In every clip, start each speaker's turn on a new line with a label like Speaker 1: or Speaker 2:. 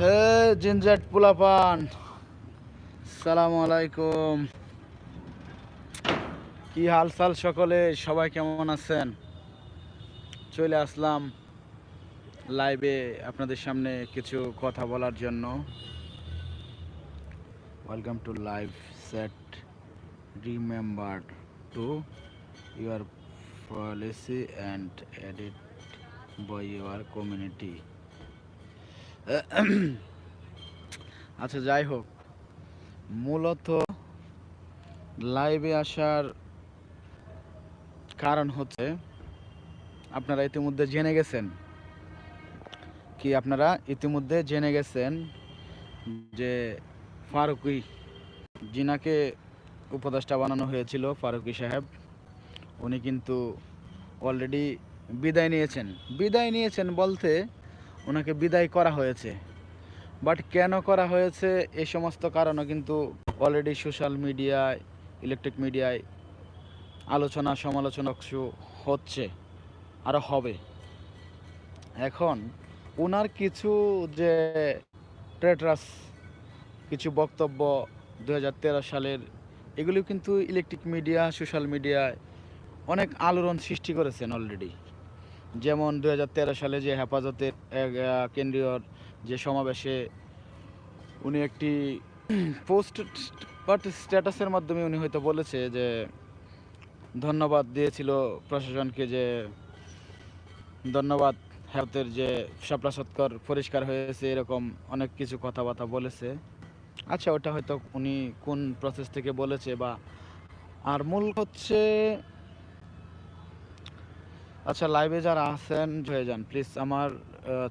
Speaker 1: হে জিনজাট পোলাপান সালাম আলাইকুম কি হালচাল সকলে, সবাই কেমন আছেন? চলে আসলাম লাইভে আপনাদের সামনে কিছু কথা বলার জন্য। Welcome to live set remember to your policy and edit by your community আচ্ছা যাই হোক। মূলত লাইভে আসার কারণ হচ্ছে, আপনারা ইতিমধ্যে জেনে গেছেন। কি আপনারা ইতিমধ্যে জেনে গেছেন যে ফারুকি জিনাকে উপদেষ্টা বানানো হয়েছিল, ফারুকি সাহেব। উনি কিন্তু অলরেডি বিদায় নিয়েছেন। বিদায় নিয়েছেন বলতে ওনাকে বিদায় করা হয়েছে। বাট কেন করা হয়েছে এই সমস্ত কারণও কিন্তু অলরেডি সোশ্যাল মিডিয়ায় ইলেকট্রিক মিডিয়ায় আলোচনা, সমালোচনা হচ্ছে আরও হবে। এখন ওনার কিছু যে ট্রেটারাস কিছু বক্তব্য দু হাজার তেরো সালের, এগুলিও কিন্তু ইলেকট্রিক মিডিয়া সোশ্যাল মিডিয়ায় অনেক আলোড়ন সৃষ্টি করেছেন অলরেডি যেমন দু হাজার তেরো সালে যে হেফাজতের কেন্দ্রীয় যে সমাবেশে উনি একটি পোস্ট স্ট্যাটাসের মাধ্যমে উনি হয়তো বলেছে যে ধন্যবাদ দিয়েছিল প্রশাসনকে যে ধন্যবাদ, হেফাজতের যে শাপলা সৎকর পরিষ্কার হয়েছে, এরকম অনেক কিছু কথাবার্তা বলেছে। আচ্ছা ওটা হয়তো উনি কোন প্রসেস থেকে বলেছে বা, আর মূল হচ্ছে আচ্ছা লাইভে যারা আছেন হয়ে যান প্লিজ আমার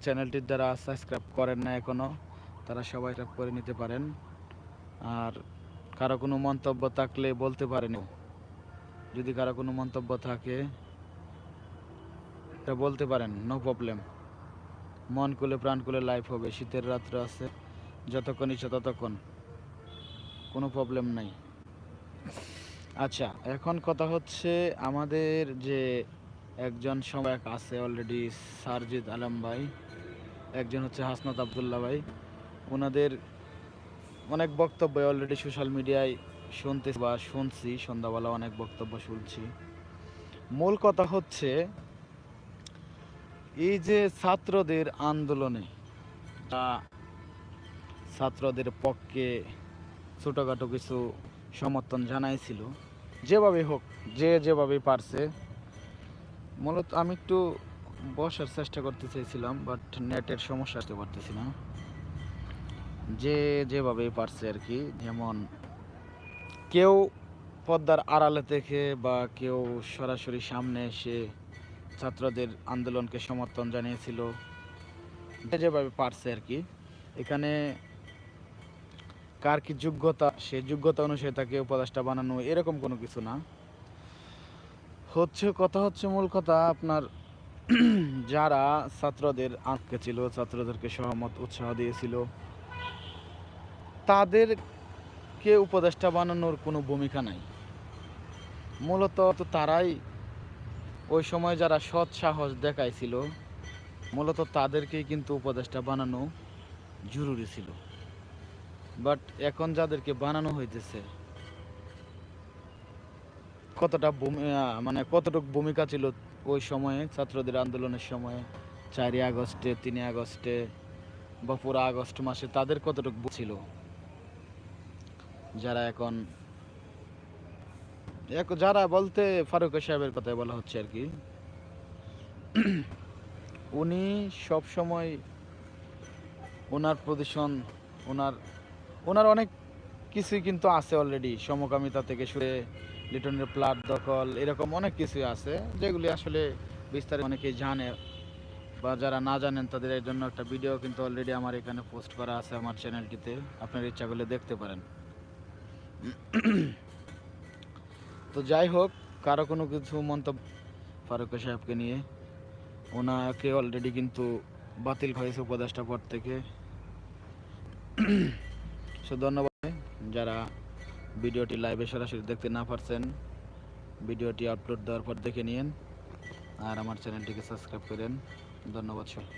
Speaker 1: চ্যানেলটির যারা সাবস্ক্রাইব করেন না এখনও, তারা সবাই সাবস্ক্রাইব করে নিতে পারেন। আর কারও কোনো মন্তব্য থাকলে বলতে পারেন। যদি কারও কোনো মন্তব্য থাকে, এটা বলতে পারেন নো প্রবলেম মন খুলে, প্রাণ খুলে লাইভ হবে। শীতের রাত্র আছে যতক্ষণ ইচ্ছা ততক্ষণ। কোনো প্রবলেম নাই। আচ্ছা এখন কথা হচ্ছে আমাদের যে একজন সময় আছে অলরেডি সারজিদ আলম ভাই, একজন হচ্ছে হাসনাত আবদুল্লাহ ভাই। ওনাদের অনেক বক্তব্য অলরেডি সোশ্যাল মিডিয়ায় শুনতে বা শুনছি, সন্ধ্যাবেলা অনেক বক্তব্য শুনছি। মূল কথা হচ্ছে, এই যে ছাত্রদের আন্দোলনে ছাত্রদের পক্ষে ছোটোখাটো কিছু সমর্থন জানাইছিল। যেভাবে হোক, যে যেভাবে পারছে মূলত আমি একটু বসার চেষ্টা করতে চাইছিলাম বাট নেটের সমস্যা আসতে পারতেছি না। যে যেভাবে পারছে আর কি, যেমন কেউ পদ্মার আড়ালে থেকে বা কেউ সরাসরি সামনে এসে ছাত্রদের আন্দোলনকে সমর্থন জানিয়েছিল যেভাবে পারছে আর কি। এখানে কার কি যোগ্যতা সে যোগ্যতা অনুসারে তাকে উপদেষ্টা বানানো এরকম কোনো কিছু না। হচ্ছে, কথা হচ্ছে মূল কথা আপনার যারা ছাত্রদের আটকে ছিল, ছাত্রদেরকে সহমত, উৎসাহ দিয়েছিল, তাদেরকে উপদেষ্টা বানানোর কোনো ভূমিকা নাই। মূলত তো তারাই ওই সময় যারা সৎ সাহস দেখাইছিল, মূলত তাদেরকেই কিন্তু উপদেষ্টা বানানো জরুরি ছিল। বাট এখন যাদেরকে বানানো হইতেছে কতটা মানে কতটুকু ভূমিকা ছিল ওই সময়ে, ছাত্রদের আন্দোলনের সময়ে? চারই আগস্টে, তিনই আগস্টে বা পুরো আগস্ট মাসে তাদের কতটুকু ছিল? যারা এখন যারা বলতে ফারুক সাহেবের কথাই বলা হচ্ছে আর কি। উনি সব সময় ওনার পজিশন ওনার ওনার অনেক কিছুই কিন্তু আছে অলরেডি সমকামিতা থেকে শুরু লিটনের প্লাট দখল এরকম অনেক কিছু আছে, যেগুলি আসলে বিস্তারিত অনেকেই জানে বা যারা না জানেন তাদের এর জন্য একটা ভিডিও কিন্তু অলরেডি আমার এখানে পোস্ট করা আছে আমার চ্যানেলটিতে আপনার ইচ্ছা করলে দেখতে পারেন। তো যাই হোক, কারও কোনো কিছু মন্তব্য, ফারুক সাহেবকে নিয়ে, ওনাকে অলরেডি কিন্তু বাতিল হয়েছে উপদেষ্টা পর থেকে। সো ধন্যবাদ, যারা ভিডিওটি লাইভে সরাসরি দেখতে না পারছেন, ভিডিওটি আপলোড দেওয়ার পর দেখে নিন, আর আমার চ্যানেলটিকে সাবস্ক্রাইব করেন। ধন্যবাদ সবাই